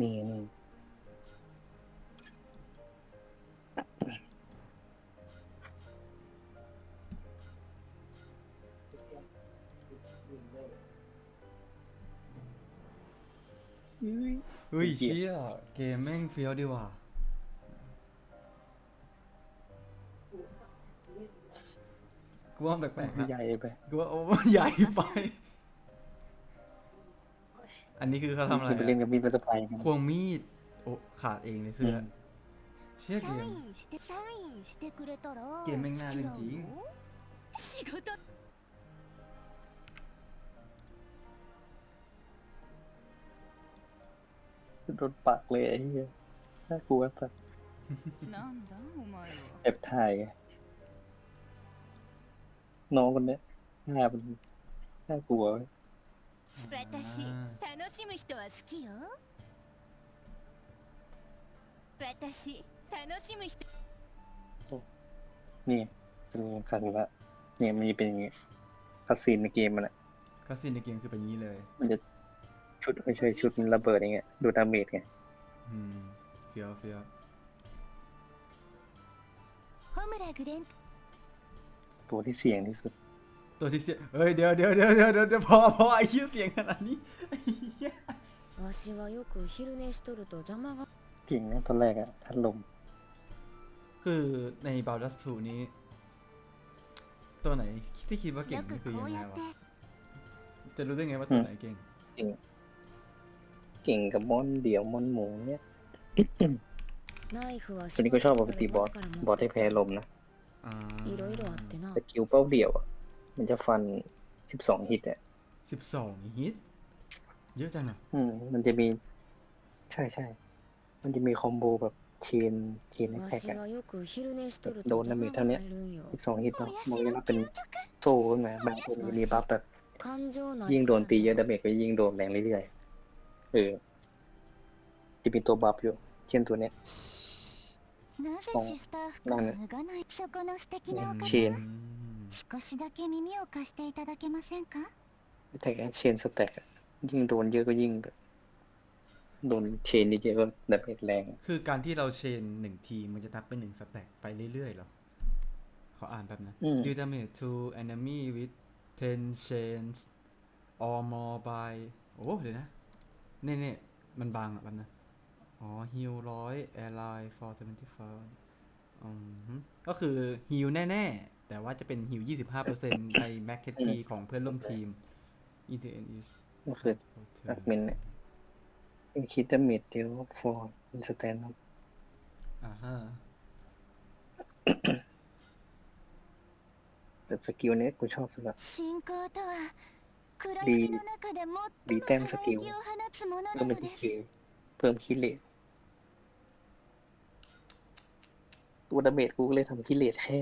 นี่นี่เฮ้ยเชี่ยเกมแม่งเฟี้ยวดีว่ะกูว่าแปลกๆนะใหญ่ไปกูว่าโอ้ใหญ่ไป อันนี้คือเขาทำอะไรไปเล่นกับมีดบัเตอร์ไฟกัควงมีด โอ้ขาดเองในเสื้อ เชี่ยเกมเกมแม่งน่าเล่นจริงโดนปากเลยไอ้เหี้ยน่ากลัวสัสเอฟถ่ายน้องคนเนี้ยหน้ามันน่ากลัว 私あ楽しむ人は好きよ私楽しむ人 นี่เป็นครั้งละเนี่ยมันจะเป็นอย่างงี้คาซีนในเกมมันอะ คาสินในเกมคือเป็นอย่างนี้เลย มันจะชุดไม่ใช่ชุดมันระเบิดอย่างเงี้ยดูดาเมจไง อืมเฟี้ยวเฟี้ยว ホムラグレン ตัวที่เสี่ยงที่สุด ตัวที่เสียเฮ้ยเดี๋ยวเดี๋ยวเดี๋ยวเดี๋ยวเดี๋ยวพอพอไอ้เหี้ยเสียงขนาดนี้ไอ้เหี้ย わしはよく昼寝しとると邪魔が เก่งนะตอนแรกอะทัดลม คือในบ a l ดัส2นี้ ตัวไหนที่คิดว่าเก่ง よ นี่ く คือ こ ยัง う ไง やっ วะ て จะรู้ได้ไงว่าตัวไหนเก่ง เก่งกับมอนเดี่ยวมอนหมูเนี่ย ナイフは ตัวนี้ก็ชอบปกติบอส から บอสให้แพ้ลมนะ อ่า いろいろあってな สกิลเป้าเดี่ยวอะ มันจะฟันสิบสองฮิตอะสิบสองฮิต เยอะจังอะ อืม มันจะมี ใช่ใช่ มันจะมีคอมโบแบบเชนเชนแพ็กอะโดนน้ำมีเท่านี้สิบสองฮิตเนาะมองยังเป็นโซ่ขึ้นมาบางคนมีบัฟแบบ ยิ่งโดนตีเยอะดาเมจก็ยิ่งโดนแรงเรื่อยๆ เออ จะมีตัวบัฟอยู่ เช่นตัวเนี้ยตรงนั่นเชน んでを脱がないそこの素敵なおチ方ェーンอืม 少しだけ耳を貸していただけませんか แต่เชนสแต็กอะยิ่งโดนเยอะก็ยิ่งแบบโดนเชนเยอะก็ดาเมจแรง คือการที่เราเชนหนึ่งทีมันจะนับเป็นหนึ่งสแต็กไปเรื่อยๆเหรอ ขออ่านแป๊บนะ อืม Do damage to enemy with 10 chains or more by โอ้เดี๋ยวนะเน่เน่ๆมันบางอ่ะแป๊บนะ อ๋อ heal ร้อย ally for 25อืมฮึก็คือ heal แน่ ๆ แต่ว่าจะเป็นฮิว 25%ในแม็กเคตีของเพื่อนร่วมทีม ETN is ก็คืออัดมินเนี่ยคิดจะมิดเดียวฟอร์อินสแตนครับอ่าฮะแต่สกิลเนี้ยกูชอบสุดละดีดีแต้มสกิลเพิ่มเป็นทีเคเพิ่มคิเลตตัวดาเมจกูเลยทำคิเลตแค่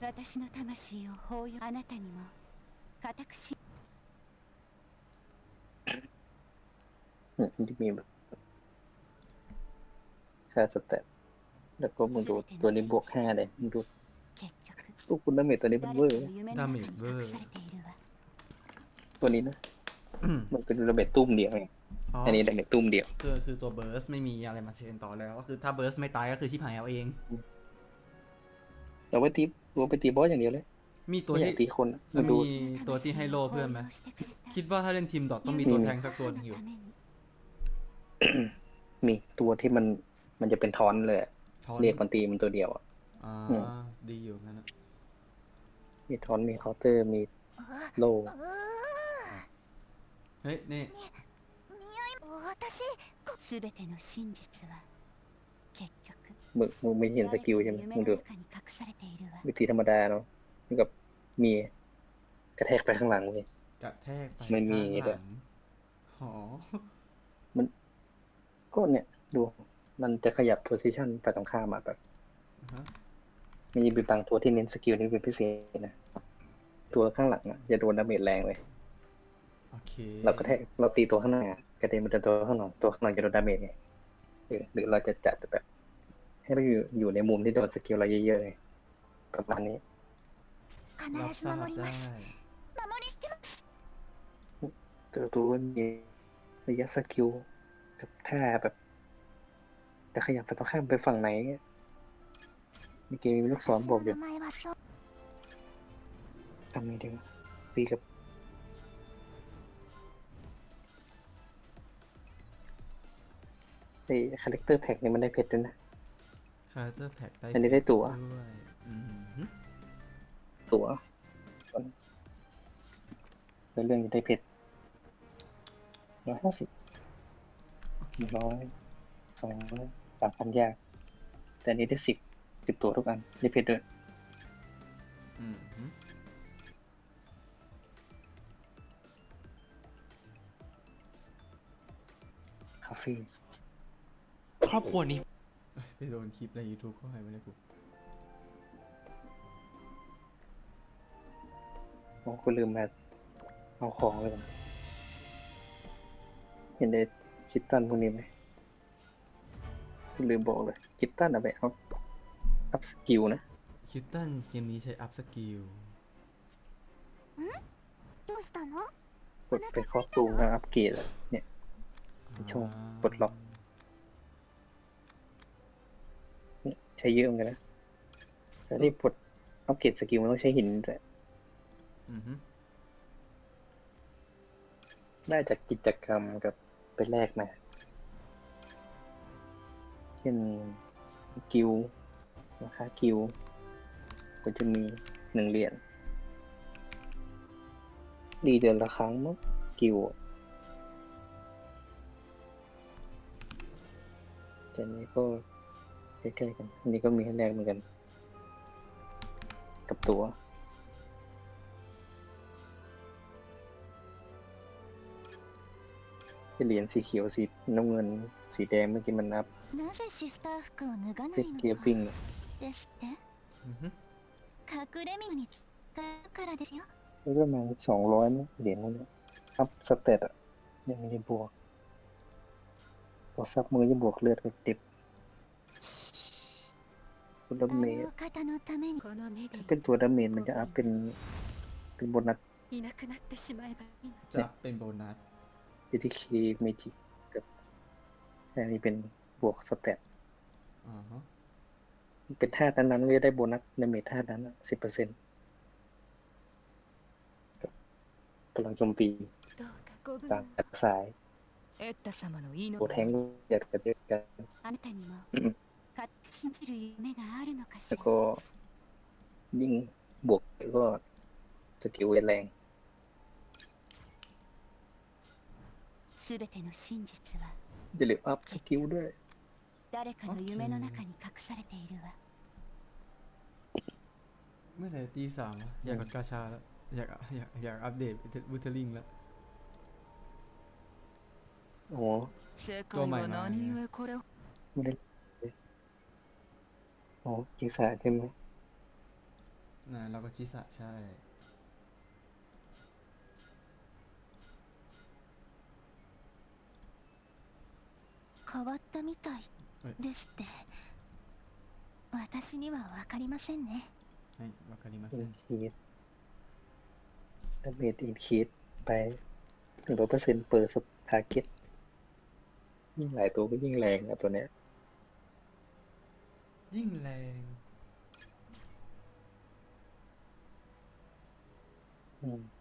私の魂を抱擁あなたにも固くし เนี่ยมันจะมีแบบค่าสแตทแล้วก็มึงดูตัวนี้บวกห้าเลยมึงดู 結局 ลูกคุณดาเมจตัวนี้มัน 誰 เวอ か ร์ の夢の中に隠されているわ ตัวนี้นะ มันเป็นดาเมจตุ้มเดียวไง อ๋อ อันนี้ดาเมจตุ้มเดียว คือคือตัวเบิร์สไม่มีอะไรมาเชนต่อแล้ว ก็คือถ้าเบิร์สไม่ตายก็คือชิบหายเอาเอง แต่ว่าตี ตัวไปตีบอสอย่างเดียวเลย มีตัว ไม่อยา ที่ กตีคนอะ มั มาน ดู มีตัวที่ให้โล่เพื่อนไหม 抱擁してくれた คิดว่าถ้าเล่นทีมดอทต้องมีตัวแทงสักตัวหนึงอยู่ มีตัวที่มันมันจะเป็นทอนเลยอะ ทอน เรียกมันตีมันตัวเดียวอะ อ่า อืม ดีอยู่งั้นนะ มีทอนมีเคาน์เตอร์มีโล うーเฮ้ยนี่ 私すべての真実は結局 มึงมึงไม่เห็นสกิลใช่ไหม 夢 มึง の ดู 中に隠されているわ วิธีธรรมดาเนาะนี่กับมีกระแทกไปข้างหลังเลยกระแทกไปไม่มีข้างหด้วลัยงหอก็เนี่ยดู มันจะขยับโพซิชันไปตรงข้ามมาแบบอ่าฮะมันจะมีบางตัวที่เน้นสกิลนี่เป็นพิเศษนะ ตัวข้างหลังอะจะโดนดาเมจแรงเลยโอเคเราก็แทกเราตีตัวข้างหน้ากระเด็นมาโดนตัวข้างหลังตัวข้างหลังจะโดนดาเมจไงหรือหรือเราจะจัดแบบ ให้ไปอยู่อยู่ในมุมที่โดนสกิลเราเยอะๆเลย ประมาณนี้รับทราบได้เจอตัวมีระยะสกิลแบบท่แบบแจะขยับไปต้องข้ามไปฝั่งไหนมีเกมมีลูกศรบอกอยู่ทำไงดีวะตีกับไอคาแรคเตอร์แพ็กนี่มันได้เพชรด้วยนะ คาแรคเตอร์แพ็กได้อันนี้ได้ตัวด้ว ตั๋วแล้วเรื่องจะได้เพชรร้อยห้าสิบหนึ่งร้อยสองร้อยสามพันยาก แต่อันนี้ได้สิบสิบตัวทุกอันได้เพชรด้วยอืมหึคาเฟ่ครอบครัวนี้ ไปโดนคลิปใน YouTube เข้าไปไม่ได้กู อ้คุณลืมมาเอาของเลยเห็นได้คิตตันพวกนี้ไหมคุณลืมบอกเลยคิตตันเอาไปเอาอัพสกิลนะคิตตันเกมนี้ใช้อัพสกิลกดไปข้อตูมแล้วอัพเกรดเนี่ยช่องปลดล็อกใช้เยอะเหมือนกันนะแต่ที่ปลดอัพเกรดสกิลมันต้องใช้หินแต่ ได้จากกิจกรรมกับไปแลกมา เช่นกิลราคากิลก็จะมีหนึ่งเหรียญดีเดือนละครั้งมั้งกิลอะแต่นนี้ก็ใกล้ๆกัน อันนี้ก็มีให้แลกเหมือนกัน กับตัว เหรียญสีเขียวสีน้ำเงิน สีแดงเมื่อกี้มันนับเกียร์ฟิงเนี่ประมาณสองร้อยเหรียญนั่นแหละครับสเตตอะยังมีบวกพอซับมือยังบวกเลือดไปติดบตัวดาเมจถ้าเป็นตัวดาเมจมันจะอัพเป็นเป็นโบนัสจะเป็นโบนัส ATK Magic กกับอันนี้เป็นบวกสเตตอ่าฮะเป็นธาตุนั้นๆก็จะได้โบนัสในเมธาตุนั้นสิบเปอร์เซ็นต์กับพลังโจมตีต่างจากสายโบแทงอยากจะเยอะกันแล้วก็ยิ่งบวกก็สกิลแรง 全ての真実は อย่าลืมอัพสกิลด้วย 誰かの夢の中に隠されているわ เมื่อไหร่ตีสามวะอยากกดกาชาแล้ว อยากอยากอยากอัปเดตบูเทอริงแล้ว โอ้ 世界どうもは何故これを ไม่ได้เลยโอ้ยิงสายใช่ไหม นะเราก็ชิสะใช่ 変わったみたいですって私には分かりませんね ให้วาคาริมา อิ เซ นคีดดาเมจอินคีดไปหนึ่งร้อยเปอร์เซ็นต์เปิดสทาร์เก็ตยิ่งหลายตัวก็ยิ่งแรงอะตัวเนี้ย ยิ่งแรง อืม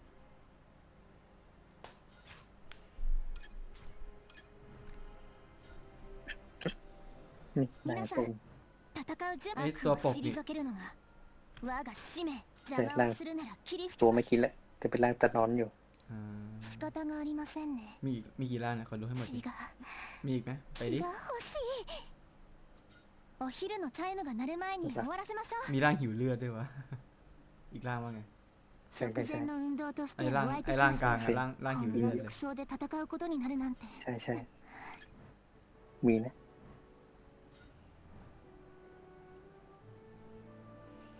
นี่นางตรงไอ้ตัวปกนี่แต่ร่างตัวไม่กินแล้วแต่เป็นร่างจะนอนอยู่มีมีกี่ร่างนะขอดูให้หมดิมีอีกไหมไปดิมีร่างหิวเลือดด้วยวะอีกร่างว่าไงใไอ้ร่างไอ้ร่างกลางร่างร่างหิวเลือดเลยใช่ใช่มีนะ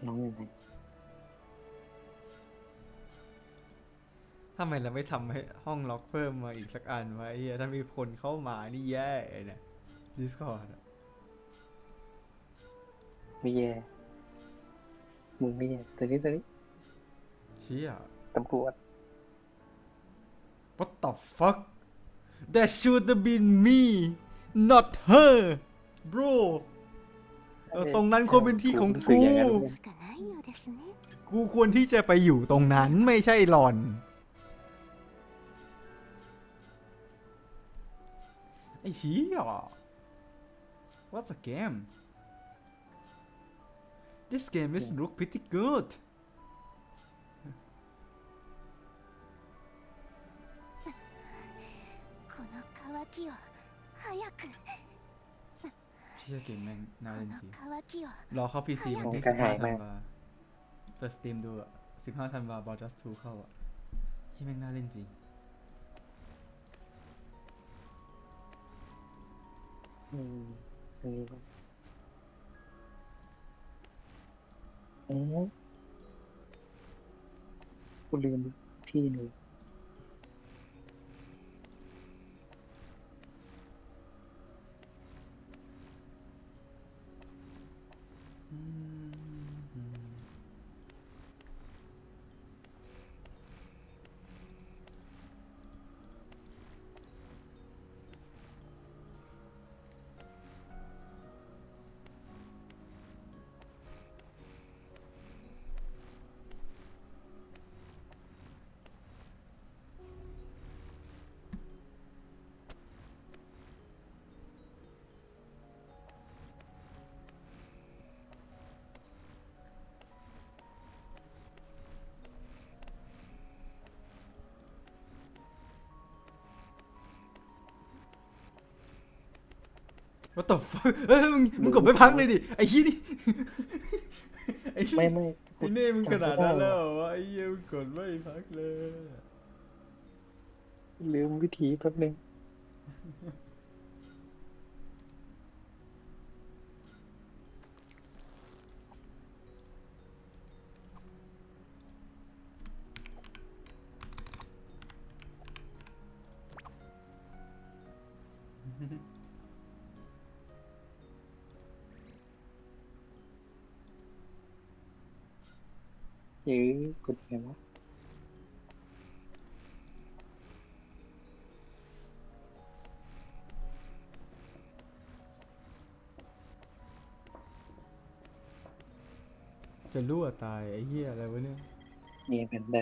น้องอยู่ไหนทำไมเราไม่ทำให้ห้องล็อกเพิ่มมาอีกสักอันวะไอ้เหี้ยถ้ามีคนเข้ามานี่แย่เลยเนี่ย Discord อะไม่แย่มึงไม่แย่ตัวนี้ตัวนี้เชี่ย ตำรวจ what the fuck that should have been me not her bro เออตรงนั้นควรเป็นที่ของ รู้สึ กู ย่างนั้นเลย しかないようですね กูควรที่จะไปอยู่ตรงนั้นไม่ใช่หล่อน ไอ้เหี้ย What's a game This game is look pretty good この渇きを早く เชี่ยเกมแม่งน่า こ เล่น の จริง 渇きを รอเข้า PC วันที่ โครงการหาย 15ธั มาน ก วาเปิดสตรีมดูอะ15ธันวาบอลจัสทูเข้าอะที่แม่งน่าเล่นจริง อืมอันนี้ก็อ๋อกูลืมที่หนึ่ง What the fuck เอ้ยมึงมึงกดไม่พักเลยดิไอ้ขี้ยนี่ไอ้นี่ไม่ไม่ไอ้เน่มึงขนาดนั้นแล้วเหรอวะไอ้เหี้ยมึงกดไม่พักเลยลืมวิธีแป๊บนึง ยื้อกดไงวะจะรั่วตายไอ้เหี้ยอะไรวะเนี่ย นี่เป็นแบ